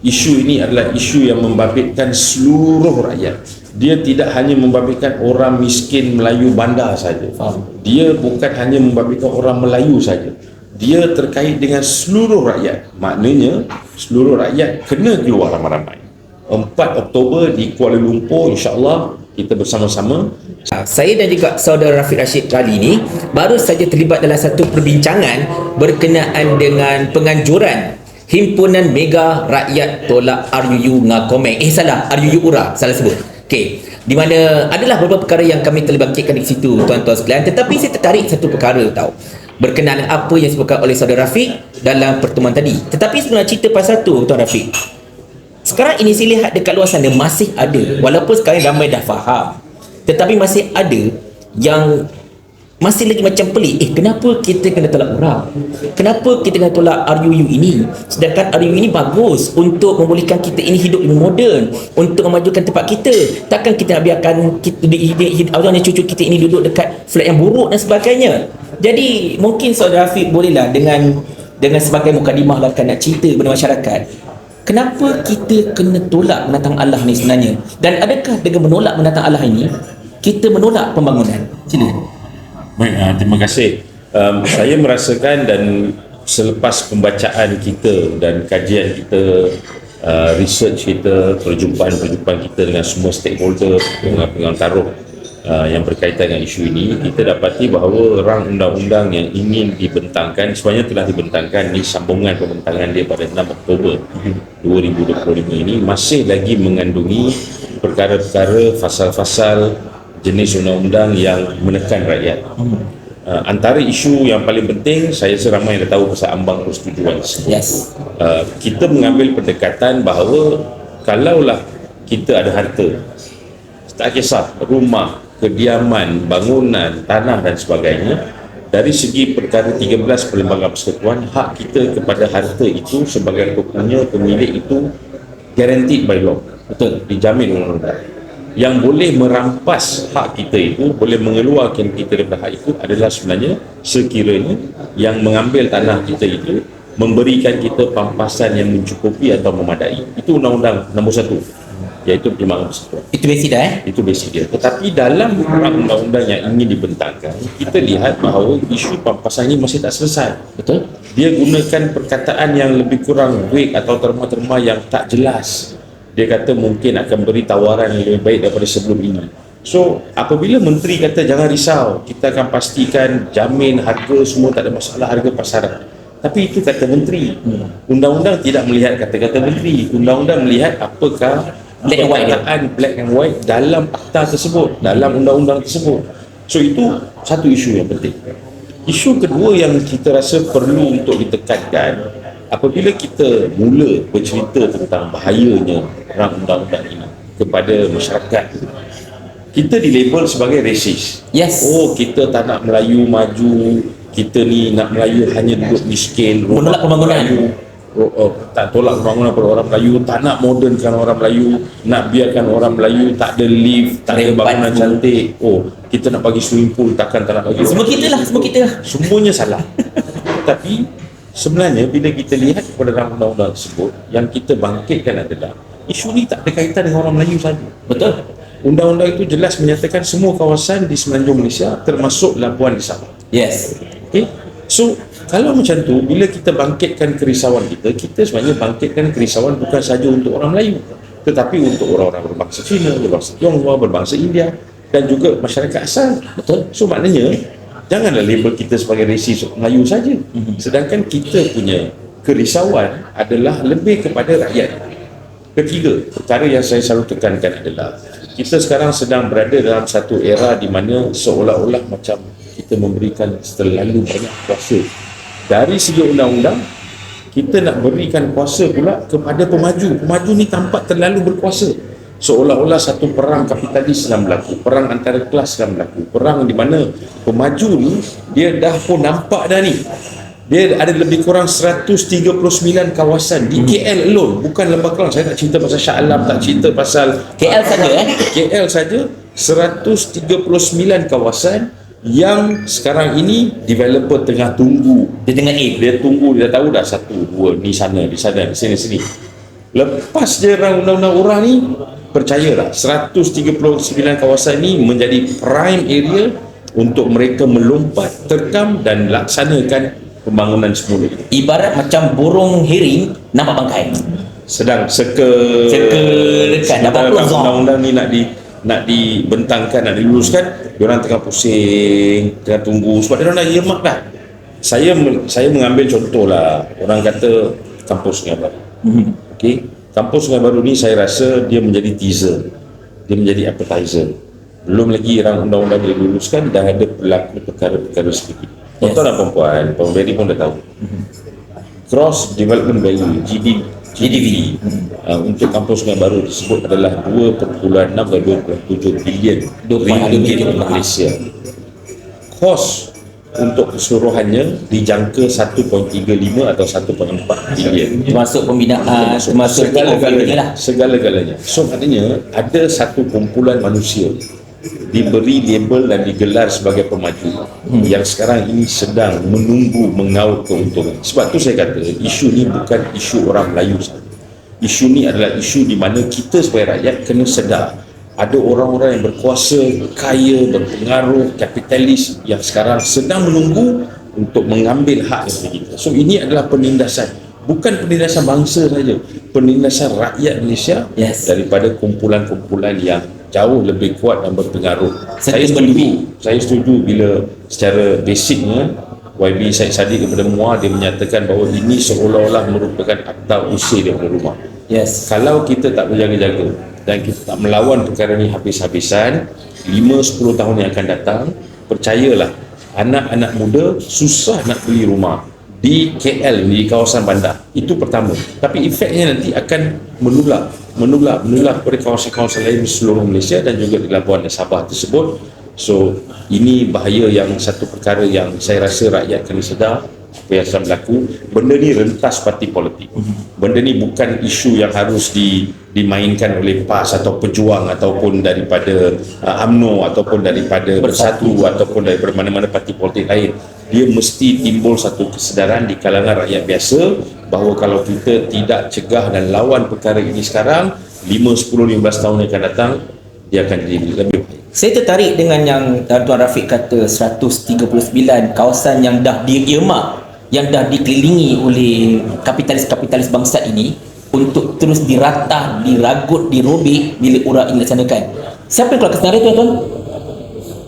isu ini adalah isu yang membabitkan seluruh rakyat. Dia tidak hanya membabitkan orang miskin Melayu bandar saja. Dia bukan hanya membabitkan orang Melayu saja. Dia terkait dengan seluruh rakyat. Maknanya seluruh rakyat kena keluar ramai-ramai. 4 Oktober di Kuala Lumpur insyaAllah kita bersama-sama. Saya dan juga saudara Rafiq Rashid kali ini baru saja terlibat dalam satu perbincangan berkenaan dengan penganjuran Himpunan Mega Rakyat Tolak RUU Ngakomeng. Eh salah, RUU URA, salah sebut. Okey. Di mana adalah beberapa perkara yang kami telah bangkitkan di situ tuan-tuan sekalian tetapi saya tertarik satu perkara tahu berkenaan dengan apa yang disebutkan oleh saudara Rafiq dalam pertemuan tadi. Tetapi sebenarnya cerita pasal tu tuan Rafiq. Sekarang ini saya lihat dekat luar sana masih ada walaupun sekarang ramai dah faham tetapi masih ada yang masih lagi macam pelik eh kenapa kita kena tolak orang kenapa kita kena tolak RUU ini sedangkan RUU ini bagus untuk membolehkan kita ini hidup lebih moden untuk memajukan tempat kita takkan kita nak biarkan kita, di, di, di, cucu kita ini duduk dekat flat yang buruk dan sebagainya jadi mungkin saudara Afiq bolehlah dengan dengan sebagai mukadimah lah kan nak cerita kepada masyarakat Kenapa kita kena tolak menatang Allah ni sebenarnya? Dan adakah dengan menolak menatang Allah ini kita menolak pembangunan? Sila. Baik, uh, terima kasih. Um, saya merasakan dan selepas pembacaan kita dan kajian kita, uh, research kita, perjumpaan-perjumpaan kita dengan semua stakeholder, dengan pengang taruh uh, yang berkaitan dengan isu ini, kita dapati bahawa rang undang-undang yang ingin dibentangkan sebenarnya telah dibentangkan ni sambungan pembentangan dia pada 6 Oktober 2025 ini masih lagi mengandungi perkara-perkara fasal-fasal jenis undang-undang yang menekan rakyat. Uh, antara isu yang paling penting saya seramai yang dah tahu pasal ambang persetujuan. Yes. uh, kita mengambil pendekatan bahawa kalaulah kita ada harta tak kisah rumah, kediaman, bangunan, tanah dan sebagainya dari segi perkara 13 Perlembagaan Persekutuan hak kita kepada harta itu sebagai punya pemilik itu guaranteed by law. Betul. Dijamin undang-undang yang boleh merampas hak kita itu boleh mengeluarkan kita daripada hak itu adalah sebenarnya sekiranya yang mengambil tanah kita itu memberikan kita pampasan yang mencukupi atau memadai. Itu undang-undang nombor satu iaitu perlembagaan persekutuan Itu basic dah eh? itu basic dia. Tetapi dalam perang undang-undang yang ingin dibentangkan kita lihat bahawa isu pampasan ini masih tak selesai. Betul? dia gunakan perkataan yang lebih kurang vague atau terma-terma yang tak jelas dia kata mungkin akan beri tawaran yang lebih baik daripada sebelum ini. So apabila menteri kata jangan risau kita akan pastikan jamin harga semua tak ada masalah harga pasaran. Tapi itu kata menteri. Undang-undang tidak melihat kata-kata menteri. Undang-undang melihat apakah Black and white perkataan black and white dalam akta tersebut dalam undang-undang tersebut. So itu satu isu yang penting. Isu kedua yang kita rasa perlu untuk ditekankan apabila kita mula bercerita tentang bahayanya perang undang-undang ini kepada masyarakat kita dilabel sebagai racist Yes. oh kita tak nak Melayu maju kita ni nak Melayu hanya duduk miskin Menolak pembangunan. Melayu, oh, oh, tak tolak pembangunan pada orang Melayu tak nak modernkan orang Melayu nak biarkan orang Melayu tak ada lift tak ada bangunan cantik oh kita nak bagi swimming pool takkan tak nak bagi Semua kita lah, semua kita lah. semuanya salah tapi sebenarnya bila kita lihat kepada dalam undang-undang tersebut yang kita bangkitkan adalah isu ni tak ada kaitan dengan orang Melayu saja Betul? undang-undang itu jelas menyatakan semua kawasan di semenanjung Malaysia termasuk Labuan di Sabah Yes. Okay? So, kalau macam tu, bila kita bangkitkan kerisauan kita, kita sebenarnya bangkitkan kerisauan bukan saja untuk orang Melayu, tetapi untuk orang-orang berbangsa Cina, berbangsa Tionghoa, berbangsa India, dan juga masyarakat asal. Betul? So, maknanya, janganlah label kita sebagai rasis Melayu saja. Sedangkan kita punya kerisauan adalah lebih kepada rakyat. Ketiga, perkara yang saya selalu tekankan adalah kita sekarang sedang berada dalam satu era di mana seolah-olah macam kita memberikan terlalu banyak kuasa. Dari segi undang-undang, kita nak berikan kuasa pula kepada pemaju. Pemaju ni tampak terlalu berkuasa. Seolah-olah satu perang kapitalis sedang berlaku, perang antara kelas sedang berlaku, perang di mana pemaju ni dia dah pun nampak dah ni. Dia ada lebih kurang 139 kawasan di KL alone, bukan Lembah Kelang. Saya tak cerita pasal Shah Alam, tak cerita pasal KL saja eh? KL saja 139 kawasan yang sekarang ini developer tengah tunggu Dia dengan A. dia tunggu dia tahu dah satu dua ni sana di sana di sini sini lepas je rang undang-undang orang ni percayalah 139 kawasan ni menjadi prime area untuk mereka melompat terkam dan laksanakan pembangunan semula Ibarat macam burung hering nampak bangkai. sedang seka Seka dekat, dapat peluang. undang-undang ni nak di nak dibentangkan nak diluluskan diorang tengah pusing tengah tunggu sebab diorang dah earmark dah saya saya mengambil contoh lah orang kata kampus Sungai Baru Mhm. okey kampus Sungai Baru ni saya rasa dia menjadi teaser. Dia menjadi appetizer. Belum lagi rang undang-undang diluluskan dah ada berlaku perkara-perkara sedikit Yes. tuan-tuan dan perempuan Puan Berry pun dah tahu. Gross Development Value GD, GDV uh, untuk kampus Sungai Baru disebut adalah 2.6 dan 2.7 bilion 2.6 ringgit Malaysia. Kos untuk keseluruhannya dijangka 1.35 atau 1.4 bilion Termasuk pembinaan, termasuk dia lah. segala-galanya. So maknanya ada satu kumpulan manusia diberi label dan digelar sebagai pemaju hmm. yang sekarang ini sedang menunggu mengaut keuntungan. Sebab tu saya kata isu ni bukan isu orang Melayu sahaja. Isu ni adalah isu di mana kita sebagai rakyat kena sedar ada orang-orang yang berkuasa, kaya, berpengaruh, kapitalis yang sekarang sedang menunggu untuk mengambil hak daripada kita. So ini adalah penindasan. Bukan penindasan bangsa saja, penindasan rakyat Malaysia Yes. daripada kumpulan-kumpulan yang jauh lebih kuat dan berpengaruh. Serta saya setuju, saya setuju bila secara basicnya YB Syed Saddiq kepada MUA dia menyatakan bahawa ini seolah-olah merupakan akta usir daripada rumah Yes. kalau kita tak berjaga-jaga dan kita tak melawan perkara ni habis-habisan. 5-10 tahun yang akan datang percayalah anak-anak muda susah nak beli rumah di KL di kawasan bandar. Itu pertama. Tapi efeknya nanti akan menular menular menular kepada kawasan-kawasan lain di seluruh Malaysia dan juga di Labuan dan Sabah tersebut. So ini bahaya yang satu perkara yang saya rasa rakyat kena sedar yang sedang berlaku benda ni rentas parti politik. Benda ni bukan isu yang harus di, dimainkan oleh PAS atau pejuang ataupun daripada uh, UMNO ataupun daripada Bersatu, ataupun daripada mana-mana parti politik lain. Dia mesti timbul satu kesedaran di kalangan rakyat biasa bahawa kalau kita tidak cegah dan lawan perkara ini sekarang 5, 10, 15 tahun yang akan datang dia akan jadi lebih baik Saya tertarik dengan yang Tuan Rafiq kata 139 kawasan yang dah di-earmark yang dah dikelilingi oleh kapitalis-kapitalis bangsat ini untuk terus diratah, diragut, dirobek bila urang ini dilaksanakan. Siapa yang keluar kesenarai tuan-tuan?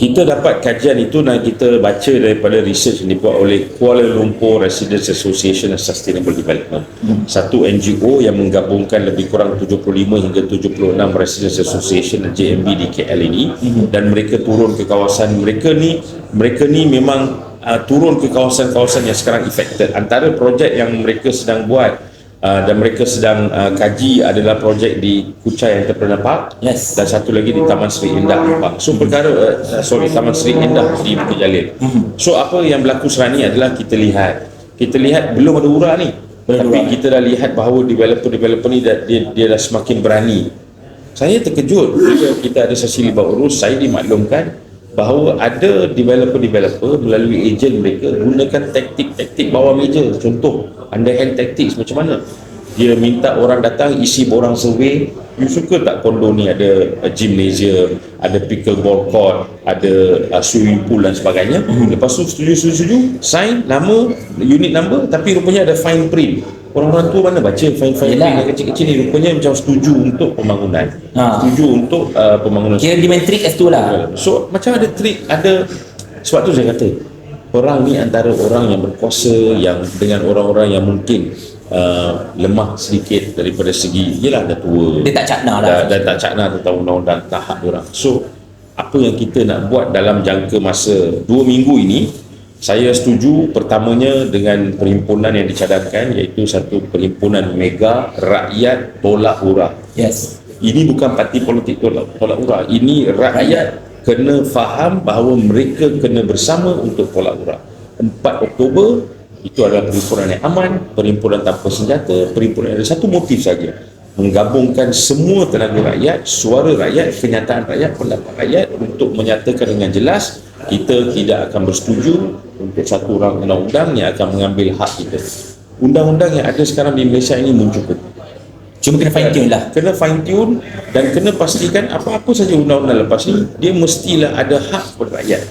Kita dapat kajian itu dan kita baca daripada research yang dibuat oleh Kuala Lumpur Residents Association and Sustainable Development. Satu NGO yang menggabungkan lebih kurang 75 hingga 76 Residents Association dan JMB di KL ini dan mereka turun ke kawasan mereka ni mereka ni memang uh, turun ke kawasan-kawasan yang sekarang affected. Antara projek yang mereka sedang buat uh, dan mereka sedang uh, kaji adalah projek di Kuchai Entrepreneur Park Yes. dan satu lagi di Taman Seri Indah Pak. So perkara uh, sorry Taman Seri Indah di Bukit Jalil. So apa yang berlaku sekarang ni adalah kita lihat kita lihat belum ada urang ni. Belum Tapi urang. kita dah lihat bahawa developer-developer ni dah, dia, dia dah semakin berani. Saya terkejut bila kita ada sesi libat urus, saya dimaklumkan bahawa ada developer-developer melalui ejen mereka gunakan taktik-taktik bawah meja. Contoh, underhand tactics macam mana? Dia minta orang datang isi borang survey, you suka tak kondo ni ada uh, gymnasium, ada pickleball court, ada uh, swimming pool dan sebagainya. Lepas tu setuju-setuju, sign nama, unit number tapi rupanya ada fine print. Orang-orang tu mana baca fine fine print yang kecil-kecil ni rupanya macam setuju untuk pembangunan. Ha. Setuju untuk uh, pembangunan Kira di main trick kat situ lah. So macam ada trik ada sebab tu saya kata orang ni antara orang yang berkuasa yang dengan orang-orang yang mungkin uh, lemah sedikit daripada segi yelah dah tua Dia tak cakna lah. dah, dah tak cakna tentang undang-undang hak orang so apa yang kita nak buat dalam jangka masa dua minggu ini saya setuju pertamanya dengan perhimpunan yang dicadangkan iaitu satu perhimpunan mega rakyat tolak hurah Yes. ini bukan parti politik tolak, tolak urah ini rakyat kena faham bahawa mereka kena bersama untuk tolak urah 4 Oktober itu adalah perhimpunan yang aman perhimpunan tanpa senjata perhimpunan ada satu motif saja. Menggabungkan semua tenaga rakyat suara rakyat kenyataan rakyat pendapat rakyat untuk menyatakan dengan jelas kita tidak akan bersetuju untuk satu orang undang-undang yang akan mengambil hak kita. Undang-undang yang ada sekarang di Malaysia ini mencukupi Cuma kena fine tune lah. kena fine tune dan kena pastikan apa-apa saja undang-undang lepas ni dia mestilah ada hak kepada rakyat.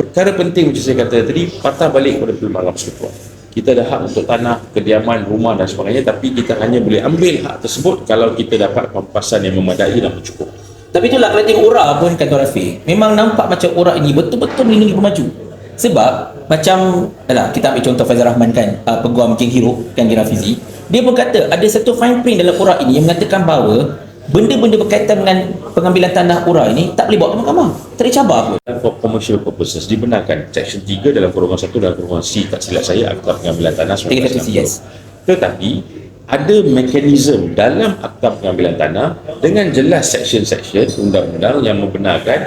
Perkara penting macam saya kata tadi patah balik kepada perlembagaan persekutuan kita ada hak untuk tanah, kediaman, rumah dan sebagainya tapi kita hanya boleh ambil hak tersebut kalau kita dapat pampasan yang memadai dan mencukup Tapi itulah kalau tengok Ura pun kata Rafiq Memang nampak macam Ura ini betul-betul melindungi pemaju. Sebab macam Alah, kita ambil contoh Faizal Rahman kan uh, Peguam King Hero kan di Rafizi Dia pun kata ada satu fine print dalam Ura ini Yang mengatakan bahawa Benda-benda berkaitan dengan pengambilan tanah Ura ini Tak boleh bawa ke mahkamah. Tak ada cabar pun. For commercial purposes dibenarkan section 3 dalam golongan 1 dalam golongan C tak silap saya akta pengambilan tanah 360, yes. tetapi ada mekanisme dalam akta pengambilan tanah dengan jelas section-section undang-undang yang membenarkan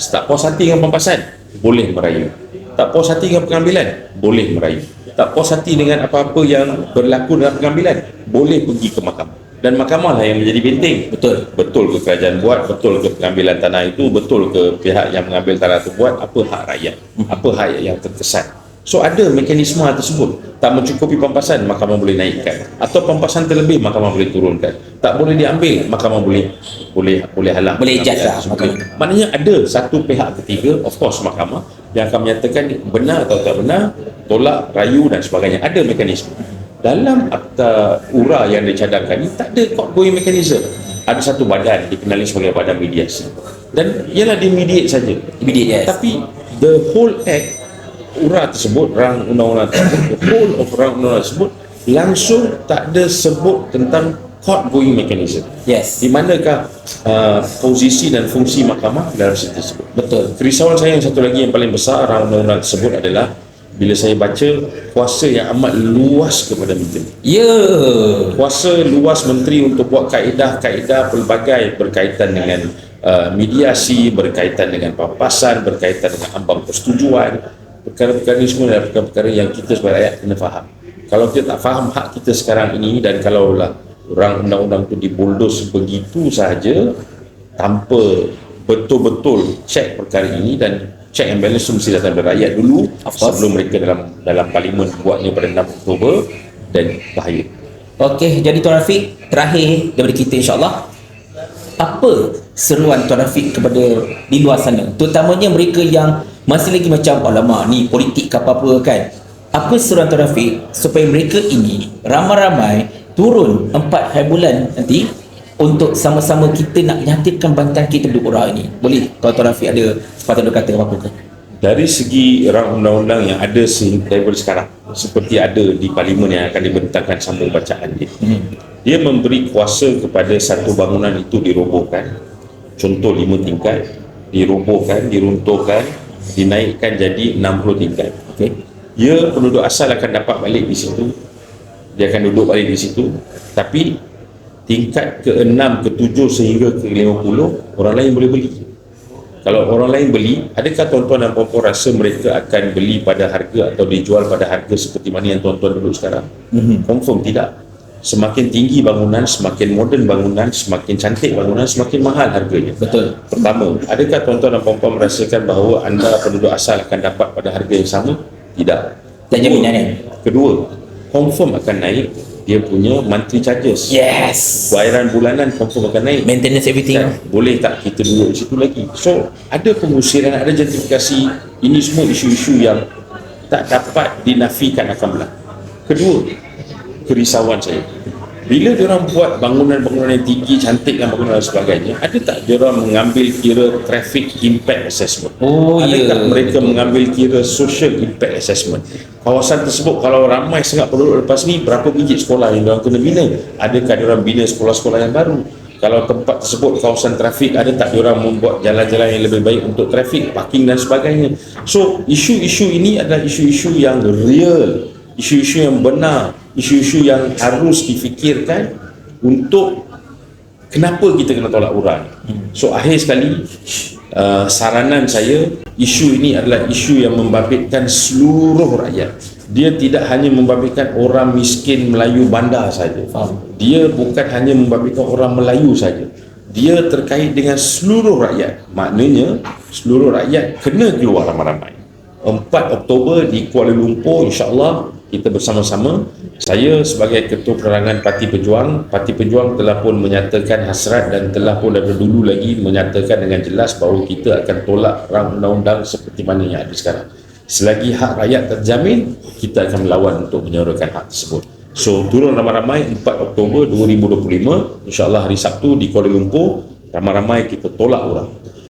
tak puas hati dengan pampasan boleh merayu. Tak puas hati dengan pengambilan boleh merayu. Tak puas hati dengan apa-apa yang berlaku dalam pengambilan boleh pergi ke mahkamah. Dan mahkamah lah yang menjadi benteng Betul. Betul ke kerajaan buat betul ke pengambilan tanah itu betul ke pihak yang mengambil tanah itu buat apa hak rakyat? Apa hak yang terkesan so ada mekanisme tersebut. Tak mencukupi pampasan mahkamah boleh naikkan. Atau pampasan terlebih mahkamah boleh turunkan. Tak boleh diambil mahkamah boleh boleh boleh halang Boleh mahkamah. maknanya ada satu pihak ketiga of course mahkamah yang akan menyatakan benar atau tak benar tolak rayu dan sebagainya. Ada mekanisme. Dalam akta URA yang dicadangkan ini tak ada court going mechanism. Ada satu badan dikenali sebagai badan mediasi. Dan ialah dia mediate saja. Immediate yes. Tapi the whole act URA tersebut rang undang-undang tersebut the whole of rang undang-undang tersebut langsung tak ada sebut tentang court going mechanism. Yes. Di manakah uh, posisi dan fungsi mahkamah dalam situ tersebut? Betul. Kerisauan saya yang satu lagi yang paling besar rang undang-undang tersebut adalah bila saya baca kuasa yang amat luas kepada menteri. Ya. Kuasa luas menteri untuk buat kaedah-kaedah pelbagai berkaitan dengan uh, mediasi, berkaitan dengan pampasan, berkaitan dengan ambang persetujuan. Perkara-perkara ini semua adalah perkara-perkara yang kita sebagai rakyat kena faham. Kalau kita tak faham hak kita sekarang ini dan kalaulah orang undang-undang itu dibuldos begitu sahaja tanpa betul-betul cek perkara ini dan check and balance mesti datang dari rakyat dulu sebelum mereka dalam dalam parlimen buatnya pada 6 Oktober dan bahaya. Okey, jadi Tuan Rafiq Terakhir daripada kita insyaAllah Apa seruan Tuan Rafiq kepada di luar sana Terutamanya mereka yang masih lagi macam Alamak ni politik ke apa-apa kan? Apa seruan Rafiq Supaya mereka ini ramai-ramai Turun 4 hari bulan nanti Untuk sama-sama kita nak nyatakan bantahan kita berdua orang ini. Boleh? Kalau Tuan Rafiq ada sepatah dua kata apa-apa ke? Dari segi rang undang-undang yang ada sehingga level sekarang seperti ada di parlimen yang akan dibentangkan sambung bacaan dia. Hmm. dia memberi kuasa kepada satu bangunan itu dirobohkan. Contoh lima tingkat dirobohkan, diruntuhkan dinaikkan jadi 60 tingkat. Okey. Dia penduduk asal akan dapat balik di situ. Dia akan duduk balik di situ. Tapi tingkat ke-6, ke-7 sehingga ke-50 orang lain boleh beli. Kalau orang lain beli adakah tuan-tuan dan puan-puan rasa mereka akan beli pada harga atau dijual pada harga seperti mana yang tuan-tuan duduk sekarang? Mhm. confirm tidak semakin tinggi bangunan semakin moden bangunan semakin cantik bangunan semakin mahal harganya Betul Pertama, adakah tuan-tuan dan puan-puan merasakan bahawa anda penduduk asal akan dapat pada harga yang sama? Tidak. Tak jaminan kan Kedua, confirm akan naik dia punya monthly charges. Yes Bayaran bulanan confirm akan naik. Maintenance everything Kan? Boleh tak kita duduk di situ lagi? So, ada pengusiran, ada justifikasi. Ini semua isu-isu yang tak dapat dinafikan akan berlaku. Kedua, kerisauan saya. Bila diorang buat bangunan-bangunan yang tinggi, cantik dan bangunan dan sebagainya, ada tak diorang mengambil kira traffic impact assessment? Oh, Adakah ya. mereka mengambil kira social impact assessment? Kawasan tersebut kalau ramai sangat penduduk lepas ni, berapa biji sekolah yang diorang kena bina? Adakah diorang bina sekolah-sekolah yang baru? Kalau tempat tersebut kawasan trafik, ada tak diorang membuat jalan-jalan yang lebih baik untuk trafik, parking dan sebagainya? So, isu-isu ini adalah isu-isu yang real, isu-isu yang benar, isu-isu yang harus difikirkan untuk kenapa kita kena tolak uran. So akhir sekali uh, saranan saya isu ini adalah isu yang membabitkan seluruh rakyat. Dia tidak hanya membabitkan orang miskin Melayu bandar saja. Faham. Dia bukan hanya membabitkan orang Melayu saja. Dia terkait dengan seluruh rakyat. Maknanya seluruh rakyat kena keluar ramai-ramai. 4 Oktober di Kuala Lumpur insya-Allah kita bersama-sama saya sebagai Ketua Penerangan Parti Pejuang, Parti Pejuang telah pun menyatakan hasrat dan telah pun dari dulu lagi menyatakan dengan jelas bahawa kita akan tolak rang undang-undang seperti mana yang ada sekarang. Selagi hak rakyat terjamin, kita akan melawan untuk menyuarakan hak tersebut. So, turun ramai-ramai 4 Oktober 2025, insyaAllah hari Sabtu di Kuala Lumpur, ramai-ramai kita tolak orang.